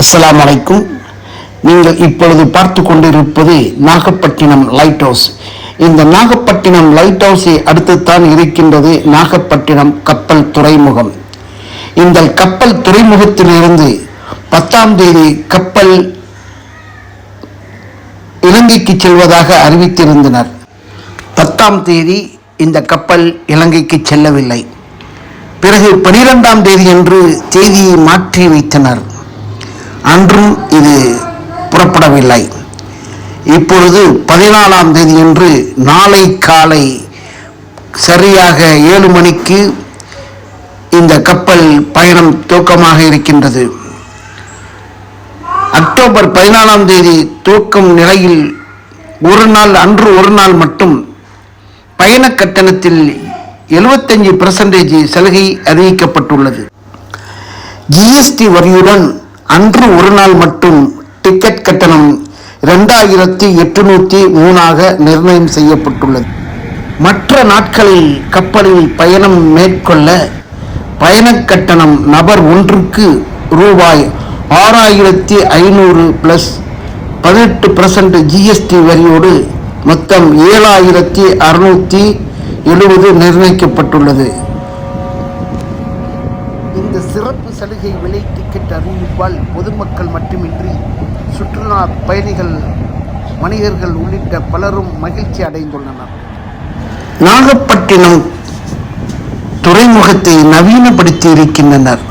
அஸ்லாம் வலைக்கும் நீங்கள் இப்பொழுது பார்த்து கொண்டிருப்பது நாகப்பட்டினம் லைட் ஹவுஸ். இந்த நாகப்பட்டினம் லைட் ஹவுஸை அடுத்துத்தான் இருக்கின்றது நாகப்பட்டினம் கப்பல் துறைமுகம். இந்த கப்பல் துறைமுகத்திலிருந்து பத்தாம் தேதி கப்பல் இலங்கைக்கு செல்வதாக அறிவித்திருந்தனர். பத்தாம் தேதி இந்த கப்பல் இலங்கைக்கு செல்லவில்லை. பிறகு பனிரெண்டாம் தேதி என்று தேதியை மாற்றி வைத்தனர். அன்றும் இது புறப்படவில்லை. இப்பொழுது பதினாலாம் தேதி என்று நாளை காலை சரியாக ஏழு மணிக்கு இந்த கப்பல் பயணம் துவக்கமாக இருக்கின்றது. அக்டோபர் பதினாலாம் தேதி துவக்கம் நிலையில் ஒரு நாள் அன்று ஒரு நாள் மட்டும் பயண கட்டணத்தில் எழுபத்தஞ்சு பர்சன்டேஜ் சலுகை அறிவிக்கப்பட்டுள்ளது. ஜிஎஸ்டி வரியுடன் அன்று ஒரு நாள் மட்டும் டிக்கெட் கட்டணம் ரெண்டாயிரத்தி எட்டுநூற்றி மூணாக நிர்ணயம் செய்யப்பட்டுள்ளது. மற்ற நாட்களில் கப்பலில் பயணம் மேற்கொள்ள பயணக் கட்டணம் நபர் ஒன்றுக்கு ரூபாய் ஆறாயிரத்தி ஐநூறு ப்ளஸ் பதினெட்டு பர்சன்ட் ஜிஎஸ்டி வரியோடு மொத்தம் ஏழாயிரத்தி அறுநூற்றி எழுபது நிர்ணயிக்கப்பட்டுள்ளது. இந்த சிறப்பு சலுகை விலை டிக்கெட் அறிவிப்பால் பொதுமக்கள் மட்டுமின்றி சுற்றுலா பயணிகள் வணிகர்கள் உள்ளிட்ட பலரும் மகிழ்ச்சி அடைந்துள்ளனர். நாகப்பட்டினம் துறைமுகத்தை நவீனப்படுத்தி இருக்கின்றனர்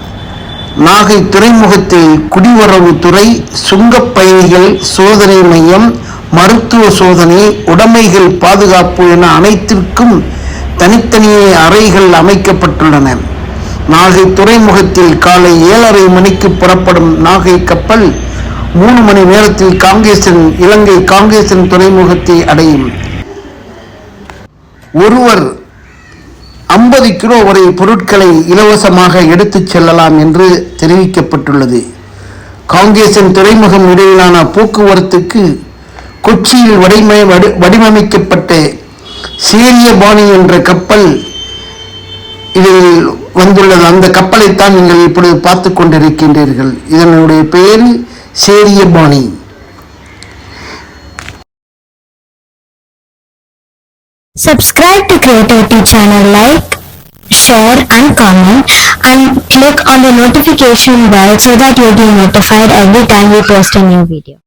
நாகை துறைமுகத்தில் குடிவரவுத்துறை சுங்கப் பயணிகள் சோதனை மையம் மருத்துவ சோதனை உடைமைகள் பாதுகாப்பு என அனைத்திற்கும் தனித்தனியே அறைகள் அமைக்கப்பட்டுள்ளன. நாகை துறைமுகத்தில் காலை ஏழரை மணிக்கு புறப்படும் நாகை கப்பல் மூணு மணி நேரத்தில் காங்கேசன் இலங்கை காங்கேசன் துறைமுகத்தை அடையும். ஒருவர் ஐம்பது கிலோ வரை பொருட்களை இலவசமாக எடுத்துச் செல்லலாம் என்று தெரிவிக்கப்பட்டுள்ளது. காங்கேசன் துறைமுகம் இடையிலான போக்குவரத்துக்கு கொச்சியில் வடிமை வடி- வடிவமைக்கப்பட்ட சேரியபாணி என்ற கப்பல் இதில் வந்துள்ளது அந்த கப்பலைத்தான் நீங்கள் இப்பொழுது பார்த்து கொண்டிருக்கின்றீர்கள் இதனுடைய பெயர் சேரிய பாணி Subscribe to Creativity channel, like, share and comment and click on the notification bell so that you'll be notified every time we post a new video.